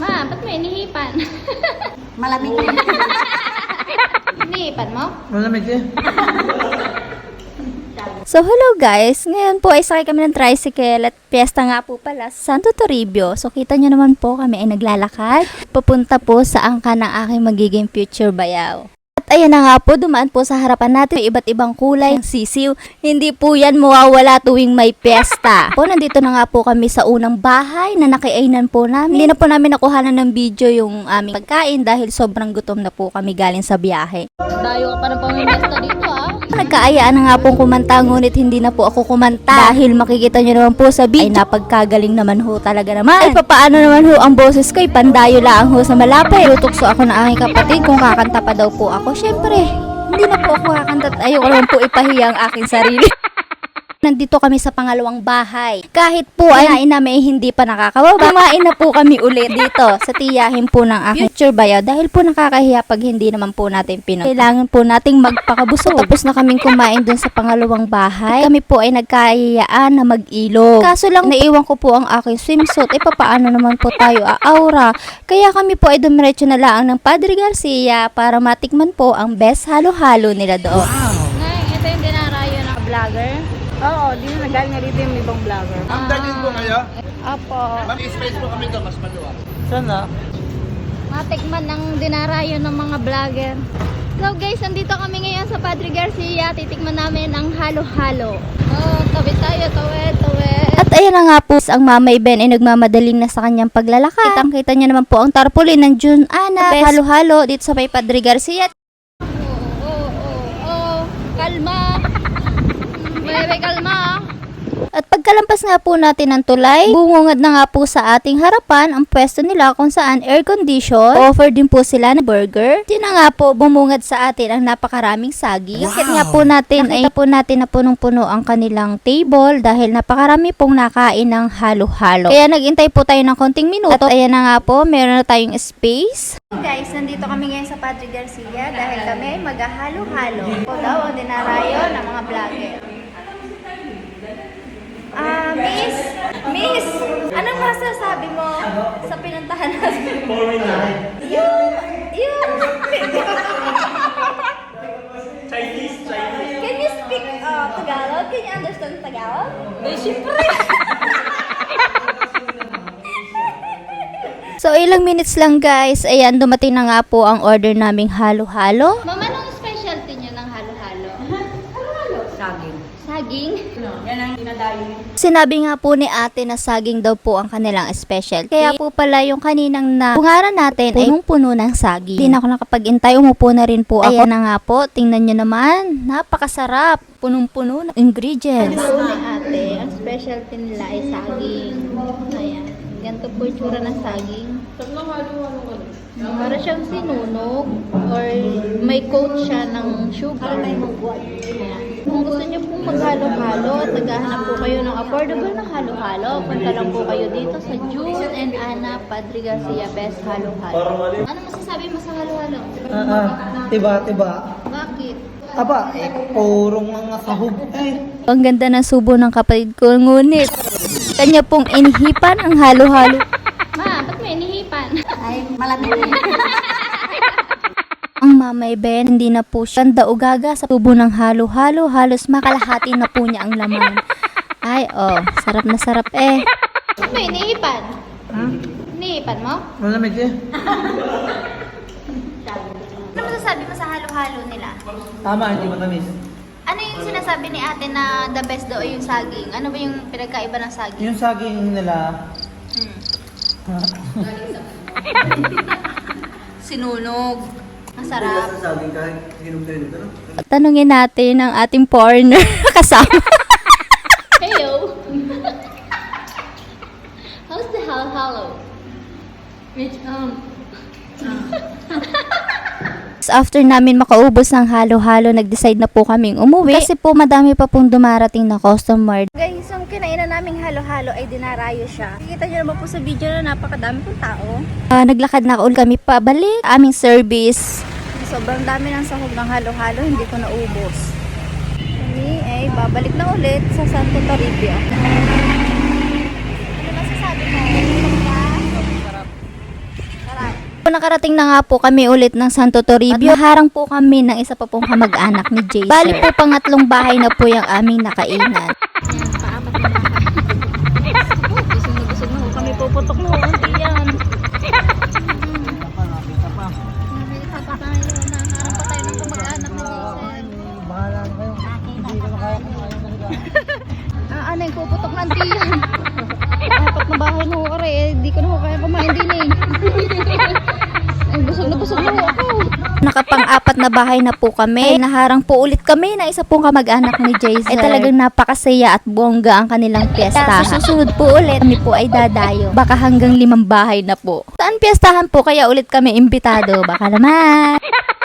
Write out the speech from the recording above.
Ma, ba't may inihipan? Malamig. inihipan mo? Malamig eh. So hello guys, ngayon po ay sakay kami ng tricycle at piyesta nga po pala sa Santo Toribio. So kita nyo naman po kami ay naglalakad papunta po sa angka ng aking magiging future bayaw. Ayan na nga po, dumaan po sa harapan natin may iba't ibang kulay ng sisiw. Hindi po yan mawawala tuwing may piyesta. po, nandito na nga po kami sa unang bahay na nakiainan po namin. Hindi na po namin nakuhanan ng video yung aming pagkain dahil sobrang gutom na po kami galing sa biyahe. Dayo ka pa ng pamimesta dito ah. Nagkaayaan na nga pong kumanta ngunit hindi na po ako kumanta dahil makikita nyo naman po sa video ay napagkagaling naman ho talaga naman. Ay papaano naman ho ang boses ko ay pandayo lang ho sa malapay. Tutukso ako ng aking kapatid kung kakanta pa daw po ako. Syempre, hindi na po ako kakanta at ayoko naman po ipahiya ang aking sarili. Nandito kami sa pangalawang bahay. Kahit po ay kinain namin hindi pa nakakababa, kumain na po kami ulit dito sa tiyahin po ng aking future bayaw dahil po nakakahiya pag hindi naman po natin pino. Kailangan po nating magpakabusog. Tapos na kaming kumain dun sa pangalawang bahay. Kami po ay nagkaayaan na mag-ilog. Kaso lang naiwan ko po ang aking swimsuit. E papaano naman po tayo aaura? Kaya kami po ay dumiretso na lang ng Padre Garcia para matikman po ang best halo-halo nila doon. Nay, ito yung dinarayo ng vlogger. Oo, di na nagaling nga dito yung ibang vlogger. Ang daging po kayo? Opo. Mag-space po kami doon, mas maluwag. Sana? Matikman ng dinarayo ng mga vlogger. So guys, nandito kami ngayon sa Padre Garcia. Titikman namin ang halo-halo. Oh, tawid tayo, tawid, tawid. At ayan na nga po, ang mamay Ben ay nagmamadaling na sa kanyang paglalakad. Kitang kita niya naman po ang tarpaulin ng June Ana. Halo-halo dito sa may Padre Garcia. Oh, oh, oh, oh. Kalma. Kalma. At pagkalampas nga po natin ng tulay, bungungad na nga po sa ating harapan ang pwesto nila kung saan air condition. Offer din po sila ng burger. Di na nga po bumungad sa atin ang napakaraming saging. Wow. nga po natin ay po natin na punong-puno ang kanilang table dahil napakarami pong nakain ng halo-halo. Kaya nagintay po tayo ng konting minuto. At ayan na nga po, meron na tayong space. Guys, nandito kami ngayon sa Padre Garcia dahil kami ay maghahalo-halo. Ito daw ang dinarayo ng mga vlogger. Ah, miss, miss, anong masasabi mo sa pinuntahan natin? Yung, yung, Chinese, Chinese. can you speak uh, Tagalog? Can you understand Tagalog? Ay, syempre. So, ilang minutes lang guys, ayan, dumating na nga po ang order naming halo-halo. Mama, anong specialty nyo ng halo-halo? Saging. Saging? Ang dinadayo. Sinabi nga po ni ate na saging daw po ang kanilang special. Kaya po pala yung kaninang na bungaran natin ay punong-puno ng saging. Hindi na ako nakapag-intay, umupo na rin po ako. Ayan na nga po, tingnan nyo naman, napakasarap. Punong-puno ng ingredients. Po ni ate, ang specialty nila ay saging. Ayan. Ganito po yung tsura ng saging. Para siyang sinunog or may coat siya ng sugar. Ayan. Kung gusto niyo pong maghalo-halo at naghahanap po kayo ng affordable na halo-halo, punta lang po kayo dito sa June and Ana Padre Garcia Best Halo-Halo. Ano masasabi mo sa halo-halo? Ah, ah. Tiba, tiba. Bakit? Aba, eh, purong mga sahog. Eh, Ang ganda ng subo ng kapatid ko, ngunit kanya pong inhipan ang halo-halo. Ma, ba't may inihipan? Ay, malamig. Mamay Ben, hindi na po siya tanda ugaga sa tubo ng halo-halo. Halos makalahati na po niya ang laman. Ay, oh, sarap na sarap eh. Ba't may inihipan? hmm? Inihipan mo? Malamig eh. Ano masasabi mo sa halo-halo nila? Tama, hindi matamis. Ano yung sinasabi ni ate na the best daw ay yung saging? Ano ba yung pinagkaiba ng saging? Yung saging nila, Sinunog. Masarap. kahit? Tanungin natin ang ating partner kasama. Heyo! How's the halo-halo? Which, um, After namin makaubos ng halo-halo, nag-decide na po kaming umuwi. Kasi po madami pa pong dumarating na customer. Guys, yung kinainan naming halo-halo ay dinarayo siya. Kita nyo naman po sa video na napakadami pong tao. Ah, naglakad na ulit kami pabalik. Aming service. Sobrang dami ng sahog ng halo-halo, hindi ko naubos. Kami ay babalik na ulit sa Santo Toribio. Ano masasabi mo? nakarating na nga po kami ulit ng Santo Toribio. At naharang po kami ng isa pa pong kamag-anak ni Jason. Bali po pangatlong bahay na po yung aming nakainan. Na na ho, aray. Eh, di ko na ho kaya kumain din eh. Ay, busog na busog na ho ako. Nakapang-apat na bahay na po kami. Ay, naharang po ulit kami ng isa pong kamag-anak ni Jason. Ay talagang napakasaya at bongga ang kanilang piyesta. Sa susunod po ulit, kami po ay dadayo. Baka hanggang limang bahay na po. Saan piyestahan po kaya ulit kami imbitado? Baka naman.